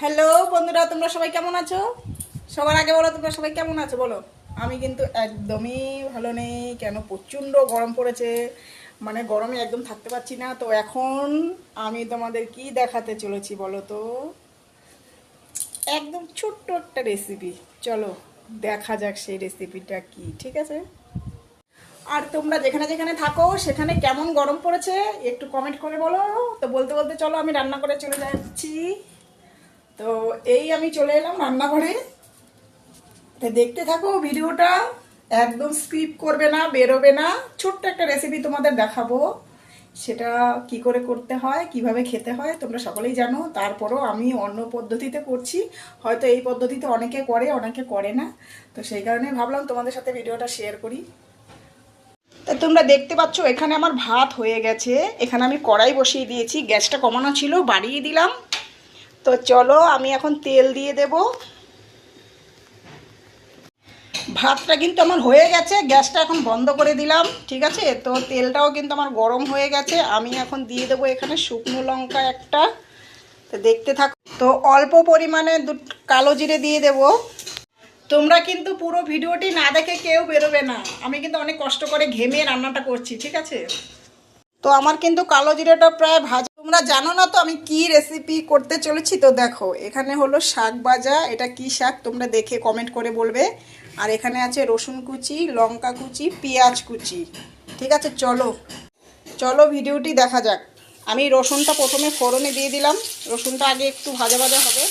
Hello বন্ধুরা, তোমরা সবাই কেমন আছো? সবার আগে বলো, তোমরা সবাই কেমন আছো? বলো। আমি কিন্তু একদমই ভালো নেই, কেন? প্রচণ্ড গরম পড়েছে। মানে গরমে একদম থাকতে পারছি না। তো এখন আমি তোমাদের কি দেখাতে চলেছি বলো তো? একদম ছোট্ট একটা রেসিপি চলো, দেখা যাক সেই রেসিপিটা কি, ঠিক আছে? আর তোমরা যেখানে যেখানে থাকো, সেখানে কেমন গরম পড়েছে, একটু কমেন্ট করে বলো। তো বলতে বলতে চলো, আমি রান্না করে চলে যাচ্ছি। তো এই আমি চলে এলাম রান্নাঘরে। দেখতে থাকো, ভিডিওটা একদম স্কিপ করবে না, বেরোবে না। ছোট্ট একটা রেসিপি তোমাদের দেখাবো। সেটা কি করে করতে হয়, কীভাবে খেতে হয়, তোমরা সকলেই জানো। তারপরও আমি অন্য পদ্ধতিতে করছি। হয়তো এই পদ্ধতিতে অনেকে করে অনেকে করে না। তো সেই কারণে ভাবলাম তোমাদের সাথে ভিডিওটা শেয়ার করি। তা তোমরা দেখতে পাচ্ছ, এখানে আমার ভাত হয়ে গেছে। এখানে আমি কড়াই বসিয়ে দিয়েছি। গ্যাসটা কমানো ছিল, বাড়িয়ে দিলাম। তো চলো আমি এখন তেল দিয়ে দেব। ভাতটা কিন্তু আমার হয়ে গেছে, গ্যাসটা এখন বন্ধ করে দিলাম, ঠিক আছে? তো তেলটাও কিন্তু আমার গরম হয়ে গেছে, আমি এখন দিয়ে দেবো এখানে শুকনো লঙ্কা একটা। তো দেখতে থাক, তো অল্প পরিমাণে দু কালো জিরে দিয়ে দেবো। তোমরা কিন্তু পুরো ভিডিওটি না দেখে কেউ বেরোবে না। আমি কিন্তু অনেক কষ্ট করে ঘেমে রান্নাটা করছি, ঠিক আছে? তো আমার কিন্তু কালো জিরেটা প্রায় ভাজা তোমরা জানো না তো আমি কি রেসিপি করতে চলেছি? তো দেখো, এখানে হলো শাক ভাজা। এটা কি শাক? তোমরা দেখে কমেন্ট করে বলবে। আর এখানে আছে রসুন কুচি, লঙ্কা কুচি, পেঁয়াজ কুচি। ঠিক আছে, চলো। চলো ভিডিওটি দেখা যাক। আমি রসুনটা প্রথমে ফোড়নে দিয়ে দিলাম। রসুনটা আগে একটু ভাজা ভাজা হবে।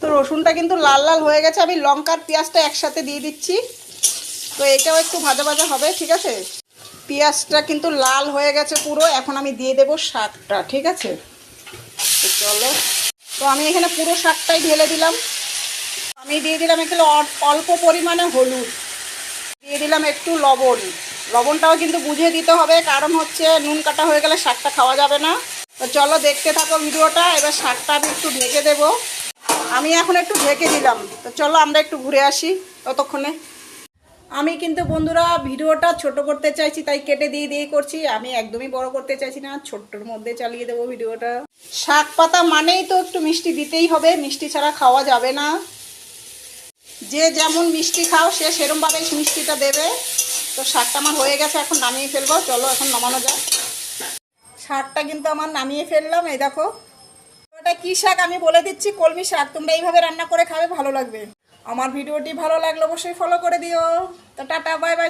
তো রসুনটা কিন্তু লাল লাল হয়ে গেছে। আমি লঙ্কার পেঁয়াজটা একসাথে দিয়ে দিচ্ছি। তো এটাও একটু ভাজা ভাজা হবে, ঠিক আছে? পেঁয়াজটা কিন্তু লাল হয়ে গেছে পুরো, এখন আমি দিয়ে দেবো শাকটা, ঠিক আছে? তো চলো। তো আমি এখানে পুরো শাকটাই ঢেলে দিলাম। আমি দিয়ে দিলাম এখানে অল্প পরিমাণে হলুদ। দিয়ে দিলাম একটু লবণ। লবণটাও কিন্তু বুঝিয়ে দিতে হবে, কারণ হচ্ছে নুন কাটা হয়ে গেলে শাকটা খাওয়া যাবে না। তো চলো দেখতে থাকো ভিডিওটা, এবার শাকটা আমি একটু ঢেকে দেবো। আমি এখন একটু ঢেকে দিলাম। তো চলো আমরা একটু ঘুরে আসি ততক্ষণে। আমি কিন্তু বন্ধুরা ভিডিওটা ছোট করতে চাইছি, তাই কেটে দিয়ে দিয়ে করছি। আমি একদমই বড় করতে চাইছি না, ছোট্টর মধ্যে চালিয়ে দেবো ভিডিওটা। শাক পাতা মানেই তো একটু মিষ্টি দিতেই হবে, মিষ্টি ছাড়া খাওয়া যাবে না। যে যেমন মিষ্টি খাও, সে সেরমভাবেই মিষ্টিটা দেবে। তো শাকটা আমার হয়ে গেছে, এখন নামিয়ে ফেলব, চলো এখন নামানো যাক। শাকটা কিন্তু আমার নামিয়ে ফেললাম, এই দেখো। ওটা কী শাক? আমি বলে দিচ্ছি, কলমি শাক। তোমরা এইভাবে রান্না করে খাবে, ভালো লাগবে। আমার ভিডিওটি ভালো লাগলে অবশ্যই ফলো করে দিও। তো টাটা বাই বাই